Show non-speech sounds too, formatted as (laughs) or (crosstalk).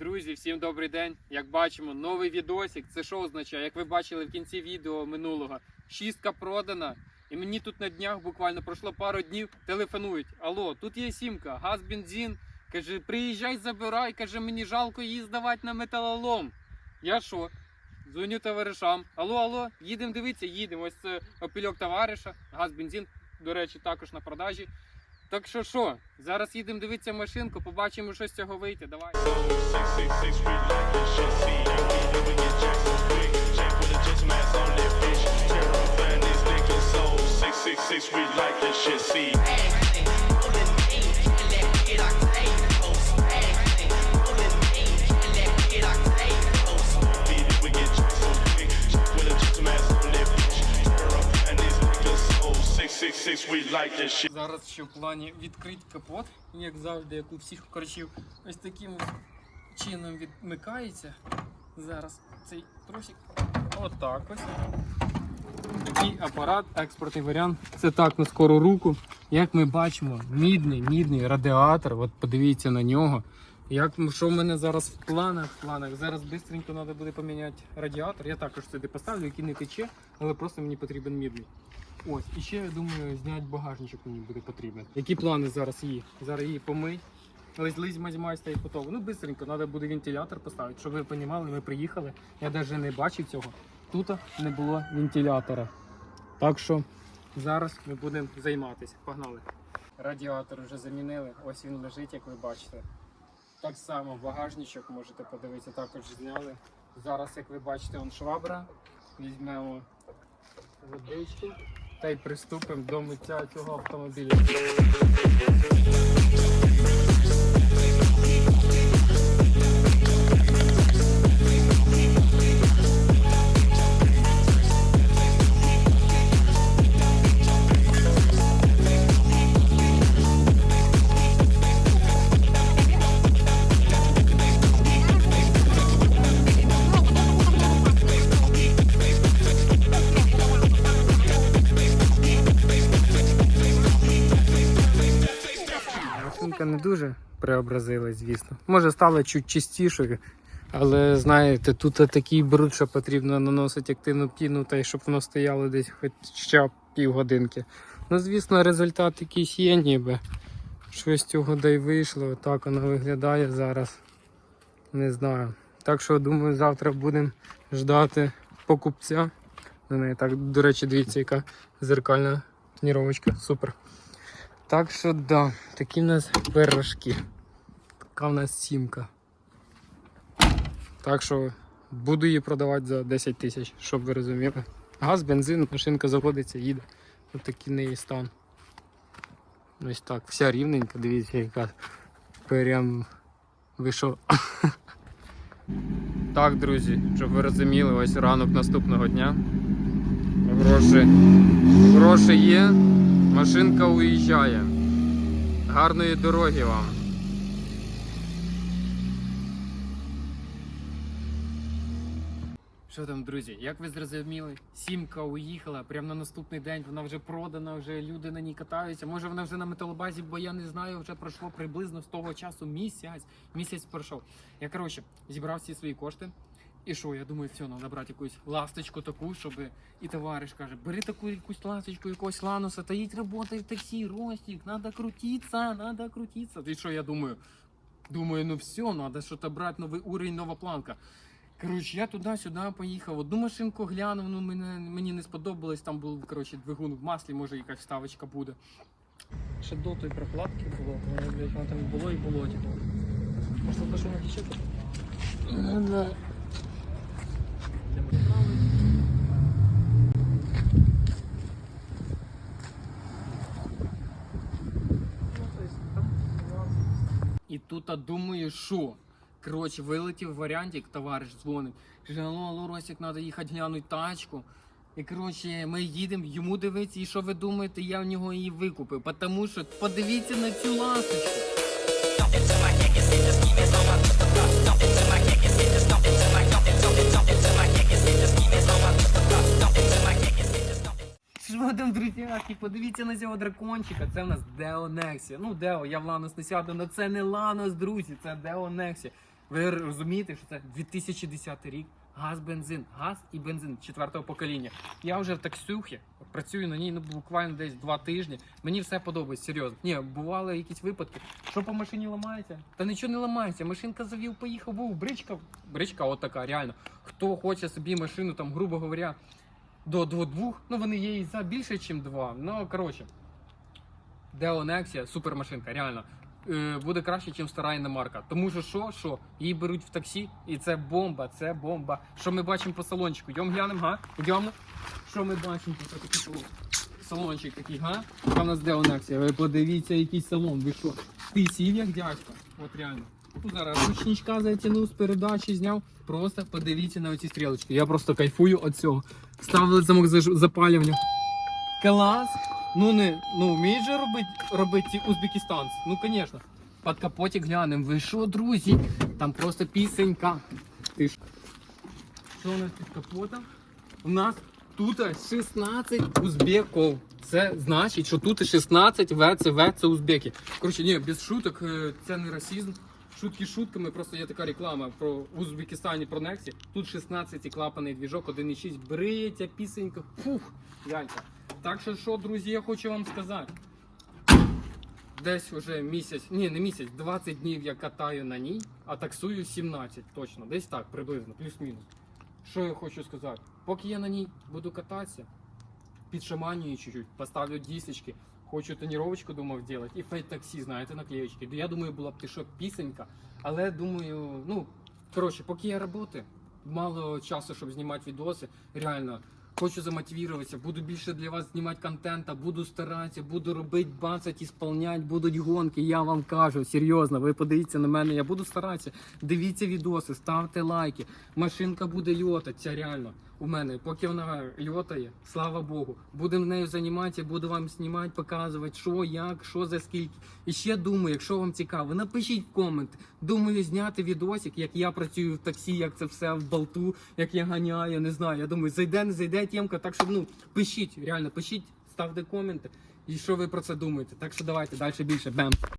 Друзі, всім добрий день. Як бачимо, новий відосик. Це що означає? Як ви бачили в кінці відео минулого, шістка продана. І мені тут на днях буквально пройшло пару днів, телефонують. Алло, тут є сімка, газ, бензин. Каже, приїжджай, забирай. Каже, мені жалко її здавати на металолом. Я що? Дзвоню товаришам. Алло, алло, їдемо дивитися, їдемо. Ось це опільок товариша, газ, бензин, до речі, також на продажі. Так що що, зараз їдемо дивитися машинку, побачимо, що з цього вийде. Давай. Six, six, we like this shit. See, Зараз ще в плані відкрити капот, як завжди, як у всіх корчів, ось таким чином відмикається. Зараз цей тросик отак ось. Такий апарат, експортний варіант. Це так на скору руку. Як ми бачимо, мідний, мідний радіатор. От подивіться на нього. Як що в мене зараз в планах? В планах зараз швидко треба буде поміняти радіатор. Я також сюди поставлю, який не тече, але просто мені потрібен мідний. Ось, і ще я думаю, зняти багажничок мені буде потрібен. Які плани зараз її? Зараз її помий. Лизь лизь мазь мазь та готово. Ну, бистренько, треба буде вентилятор поставити, щоб ви розуміли, ми приїхали. Я навіть не бачив цього. Тут не було вентилятора. Так що зараз ми будемо займатися. Погнали. Радіатор вже замінили. Ось він лежить, як ви бачите. Так само багажничок можете подивитися, також зняли. Зараз, як ви бачите, он швабра. Візьмемо водичку та й приступимо до миття цього автомобіля. Машинка не дуже преобразилась, звісно. Може стала чуть чистішою, але знаєте, тут такий бруд, що потрібно наносити активну піну, та й щоб воно стояло десь хоч ще півгодинки. Ну, звісно, результат якийсь є, ніби. Щось цього да й вийшло. Так воно виглядає зараз. Не знаю. Так що думаю, завтра будемо ждати покупця. На неї так, до речі, дивіться, яка зеркальна тоніровочка. Супер. Так що да, такі в нас пирожки. Така в нас сімка. Так що буду її продавати за 10 тисяч, щоб ви розуміли. Газ, бензин, машинка заводиться, їде. Ось такий неї стан. Ось так, вся рівненька, дивіться, яка прям вийшов. (laughs) Так, друзі, щоб ви розуміли, ось ранок наступного дня. Гроші, гроші є, машинка уїжджає. Гарної дороги вам. Що там, друзі? Як ви зрозуміли, сімка уїхала прямо на наступний день. Вона вже продана, вже люди на ній катаються. Може вона вже на металобазі, бо я не знаю, вже пройшло приблизно з того часу місяць. Місяць пройшов. Я коротше зібрав всі свої кошти. І що, я думаю, все, треба брати якусь ласточку таку, щоб і товариш каже, бери таку якусь ласточку, якогось лануса, та їдь работай в таксі, Ростик, надо крутиться, надо крутиться. І що я думаю? Думаю, ну все, треба щось брати новий уровень, нова планка. Коротше, я туди-сюди поїхав. Одну машинку глянув, ну мене, мені не сподобалось, там був коротше, двигун в маслі, може якась вставочка буде. Ще до тої прокладки було, воно, там було і було. Може, що тече тут? Ну, да. І тут а думаю, що? Коротше, вилетів варіантик, товариш дзвонить. Каже, алло, алло, Росік, треба їхати глянути тачку. І коротше, ми їдемо йому дивитися, і що ви думаєте, я в нього її викупив. Тому що подивіться на цю ласточку. Що там, друзяки, подивіться на цього дракончика. Це в нас Део Нексія. Ну, Део, я в Ланос не сяду, але це не Ланос, друзі, це Део Нексія. Ви розумієте, що це 2010 рік, газ, бензин, газ і бензин четвертого покоління. Я вже в таксюхі, працюю на ній ну, буквально десь два тижні. Мені все подобається, серйозно. Ні, бували якісь випадки. Що по машині ламається? Та нічого не ламається. Машинка завів, поїхав, був бричка. Бричка, от така, реально. Хто хоче собі машину, там, грубо говоря, до, до двох, ну вони є і за більше, ніж два. Ну, коротше. Deo Nexia, супер реально. Е, буде краще, ніж стара іномарка. Тому що що, що, її беруть в таксі, і це бомба, це бомба. Що ми бачимо по салончику? Йдемо глянемо, га? Йдемо. Що ми бачимо по такий? Салончик такий, га? Яка в нас Nexia? Ви подивіться, який салон. Ви що? Ти сів як дядько? От реально. Тут зараз ручничка затягнув з передачі, зняв. Просто подивіться на оці стрілочки. Я просто кайфую від цього. Ставили замок запалювання. Клас! Ну не ну вміють же робити робити ці узбекистанці. Ну звісно. Під капотик глянемо. Ви що, друзі? Там просто пісенька. Ти ж. Що у нас під капотом? У нас тут 16 узбеків. Це значить, що тут 16 ВЦВ це узбеки. Коротше, ні, без шуток, е, це не расизм. Шутки шутками, просто є така реклама про Узбекистані про Нексі. Тут 16 клапаний двіжок, 1.6, бриється, пісенька, фух, янька. Так що, що, друзі, я хочу вам сказати. Десь вже місяць, ні, не місяць, 20 днів я катаю на ній, а таксую 17 точно. Десь так, приблизно, плюс-мінус. Що я хочу сказати? Поки я на ній буду кататися, підшаманюю чуть-чуть, поставлю дісочки, хочу тоніровочку, думав зробити, і фейт таксі, знаєте, наклеєчки. Я думаю, була б ти що, пісенька, але думаю, ну, коротше, поки я роботи, мало часу, щоб знімати відоси, реально. Хочу замотивуватися, буду більше для вас знімати контента, буду старатися, буду робити, бацать, ісполнять, будуть гонки. Я вам кажу, серйозно, ви подивіться на мене, я буду старатися. Дивіться відоси, ставте лайки. Машинка буде льотатися, реально. У мене, поки вона льотає, слава Богу. Будемо нею займатися, буду вам знімати, показувати, що, як, що за скільки. І ще думаю, якщо вам цікаво, напишіть в комент. Думаю, зняти відосик, як я працюю в таксі, як це все в болту, як я ганяю, не знаю. Я думаю, зайде, не зайде тємка. Так що ну пишіть, реально пишіть, ставте коменти. І що ви про це думаєте? Так що давайте далі більше. Бем.